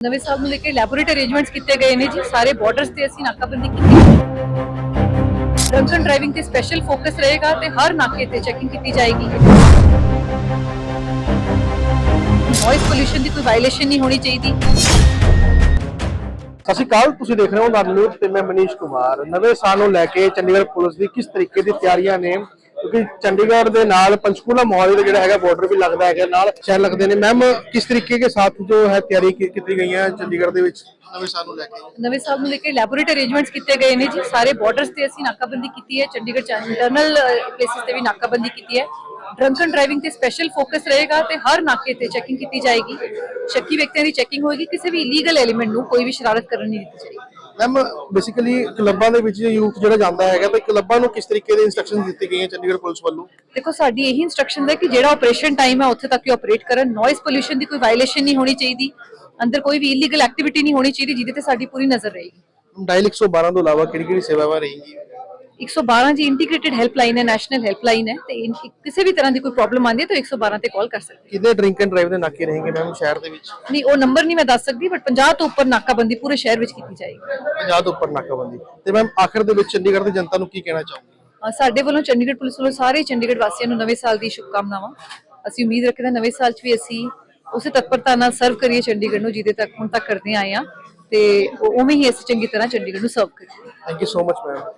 ਨਵੇਂ ਸਾਲ ਨੂੰ ਲੈ ਕੇ ਲੈਬੋਰੇਟਰੀ ਅਰੇਂਜਮੈਂਟਸ ਕੀਤੇ ਗਏ ਨੇ ਜੀ। ਸਾਰੇ ਬਾਰਡਰਸ ਤੇ ਅਸੀਂ ਨਾਕਾਬੰਦੀ ਕੀਤੀ ਡਰੰਕ ਐਂਡ ਡਰਾਈਵਿੰਗ ਤੇ ਸਪੈਸ਼ਲ ਫੋਕਸ ਰਹੇਗਾ ਤੇ ਹਰ ਨਾਕੇ ਤੇ ਚੈਕਿੰਗ ਕੀਤੀ ਜਾਏਗੀ। ਨੋਇਸ ਪੋਲੂਸ਼ਨ ਦੀ ਕੋਈ ਵਾਇਲੇਸ਼ਨ ਨਹੀਂ ਹੋਣੀ ਚਾਹੀਦੀ। ਸਤਿ ਸ਼੍ਰੀ ਅਕਾਲ, ਤੁਸੀਂ ਦੇਖ ਰਹੇ ਹੋ ਨਰ ਨਿਊਜ਼ ਤੇ ਮੈਂ ਮਨੀਸ਼ ਕੁਮਾਰ। ਨਵੇਂ ਸਾਲ ਨੂੰ ਲੈ ਕੇ ਚੰਡੀਗੜ੍ਹ ਪੁਲਿਸ ਦੀ ਕਿਸ ਤਰੀਕੇ ਦੀ ਤਿਆਰੀਆਂ ਨੇ? ਕਿਉਂਕਿ ਚੰਡੀਗੜ੍ਹ ਦੇ ਨਾਲ ਪੰਚਕੂਲਾ ਮੋਹਾਲੀ ਦਾ ਜਿਹੜਾ ਹੈਗਾ ਬਾਰਡਰ ਵੀ ਲੱਗਦਾ ਹੈਗਾ ਨਾਲ ਸ਼ਹਿਰ ਲੱਗਦੇ ਨੇ। ਮੈਮ ਕਿਸ ਤਰੀਕੇ ਕੇ ਸਾਥ ਜੋ ਹੈ ਤਿਆਰੀ ਕੀਤੀ ਗਈ ਹੈ ਚੰਡੀਗੜ੍ਹ ਦੇ ਵਿੱਚ? ਨਵੇਂ ਸਾਲ ਨੂੰ ਲੈ ਕੇ। ਨਵੇਂ ਸਾਲ ਨੂੰ ਲੈ ਕੇ ਲੈਬੋਰੇਟਰੀ ਅਰੇਂਜਮੈਂਟਸ ਕੀਤੇ ਗਏ ਨੇ ਜੀ। ਸਾਰੇ ਬਾਰਡਰਸ ਤੇ ਅਸੀਂ ਨਾਕਾਬੰਦੀ ਕੀਤੀ ਹੈ। ਚੰਡੀਗੜ੍ਹ ਚ ਇੰਟਰਨਲ ਪਲੇਸਿਸ ਤੇ ਵੀ ਨਾਕਾਬੰਦੀ ਕੀਤੀ ਹੈ। ਡਰੰਕ ਐਂਡ ਡਰਾਈਵਿੰਗ ਤੇ ਸਪੈਸ਼ਲ ਫੋਕਸ ਰਹੇਗਾ ਤੇ ਹਰ ਨਾਕੇ ਤੇ ਚੈਕਿੰਗ ਕੀਤੀ ਜਾਏਗੀ। ਸ਼ੱਕੀ ਵਿਅਕਤੀਆਂ ਦੀ ਚੈਕਿੰਗ ਹੋਏਗੀ। ਕਿਸੇ ਵੀ ਇਲੀਗਲ ਐਲੀਮੈਂਟ ਨੂੰ ਕੋਈ ਵੀ ਸ਼ਰਾਰਤ ਕਰਨ ਨਹੀਂ ਦਿੱਤੀ ਜਾਏਗੀ। ਮੈਮ ਬੇਸਿਕਲੀ ਕਲੱਬਾਂ ਦੇ ਵਿੱਚ ਯੂਥ ਜਿਹੜਾ ਜਾਂਦਾ ਹੈਗਾ ਤੇ ਕਲੱਬਾਂ ਨੂੰ ਕਿਸ ਤਰੀਕੇ ਦੇ ਇਨਸਟਰਕਸ਼ਨ ਦਿੱਤੀ ਗਈਆਂ ਚੰਡੀਗੜ੍ਹ ਪੁਲਿਸ ਵੱਲੋਂ? ਦੇਖੋ ਸਾਡੀ ਇਹੀ ਇਨਸਟਰਕਸ਼ਨਸ ਹੈ ਕਿ ਜਿਹੜਾ ਆਪਰੇਸ਼ਨ ਟਾਈਮ ਹੈ ਉੱਥੇ ਤੱਕ ਹੀ ਆਪਰੇਟ ਕਰਨ। ਨੋਇਸ ਪੋਲੂਸ਼ਨ ਦੀ ਕੋਈ ਵਾਇਲੇਸ਼ਨ ਨਹੀਂ ਹੋਣੀ ਚਾਹੀਦੀ। ਅੰਦਰ ਕੋਈ ਵੀ ਇਲੀਗਲ ਐਕਟੀਵਿਟੀ ਨਹੀਂ ਹੋਣੀ ਚਾਹੀਦੀ ਜਿਹਦੇ ਤੇ ਸਾਡੀ ਪੂਰੀ ਨਜ਼ਰ ਰਹੇਗੀ। ਡਾਇਲ 112 ਤੋਂ ਇਲਾਵਾ ਕਿਹੜੀ ਕਿਹੜੀ ਸੇਵਾਵਾਂ ਰਹੇਗੀ? 112 ਜੀ ਇੰਟੀਗ੍ਰੇਟਿਡ ਹੈਲਪਲਾਈਨ ਹੈ ਨੈਸ਼ਨਲ ਹੈਲਪਲਾਈਨ ਹੈ ਤੇ ਇਨ- ਕਿਸੇ ਵੀ ਤਰ੍ਹਾਂ ਦੀ ਕੋਈ ਪ੍ਰੋਬਲਮ ਆਉਂਦੀ ਹੈ ਤਾਂ 112 ਤੇ ਕਾਲ ਕਰ ਸਕਦੇ ਹੋ। ਕਿੰਨੇ ਡਰਿੰਕ ਐਂਡ ਡਰਾਈਵ ਦੇ ਨਾਕੇ ਰਹੇਗੇ ਮੈਮ ਸ਼ਹਿਰ ਦੇ ਵਿੱਚ? ਨਹੀਂ ਉਹ ਨੰਬਰ ਨਹੀਂ ਮੈਂ ਦੱਸ ਸਕਦੀ ਬਟ 50 ਤੋਂ ਉੱਪਰ ਨਾਕਾਬੰਦੀ ਪੂਰੇ ਸ਼ਹਿਰ ਵਿੱਚ ਕੀਤੀ ਜਾਏਗੀ। 50 ਤੋਂ ਉੱਪਰ ਨਾਕਾਬੰਦੀ। ਤੇ ਮੈਮ ਆਖਰ ਦੇ ਵਿੱਚ ਚੰਡੀਗੜ੍ਹ ਦੀ ਜਨਤਾ ਨੂੰ ਕੀ ਕਹਿਣਾ ਚਾਹੋਗੇ? ਅ, ਸਾਡੇ ਵੱਲੋਂ ਚੰਡੀਗੜ੍ਹ ਪੁਲਿਸ ਵੱਲੋਂ ਸਾਰੇ ਚੰਡੀਗੜ੍ਹ ਵਾਸੀਆਂ ਨੂੰ ਨਵੇਂ ਸਾਲ ਦੀ ਸ਼ੁਭਕਾਮਨਾਵਾਂ। ਅਸੀਂ ਉਮੀਦ ਰੱਖਦੇ ਹਾਂ ਨਵੇਂ ਸਾਲ 'ਚ ਵੀ ਅਸੀਂ ਉਸੇ ਤਤਪਰਤਾ ਨਾਲ ਸਰਵ ਕਰੀਏ ਚੰਡੀਗੜ੍ਹ ਨੂੰ ਜਿਹਦੇ ਤੱਕ ਹੁਣ ਤੱਕ ਕਰਦੇ ਆਏ ਆ ਤੇ ਉਹ- ਉਵੇਂ ਹੀ ਅਸੀਂ ਚੰਗੀ ਤਰ੍ਹਾਂ ਚੰਡੀਗੜ੍ਹ ਨੂੰ ਸਰਵ ਕਰੀਏ। Thank you so much ma'am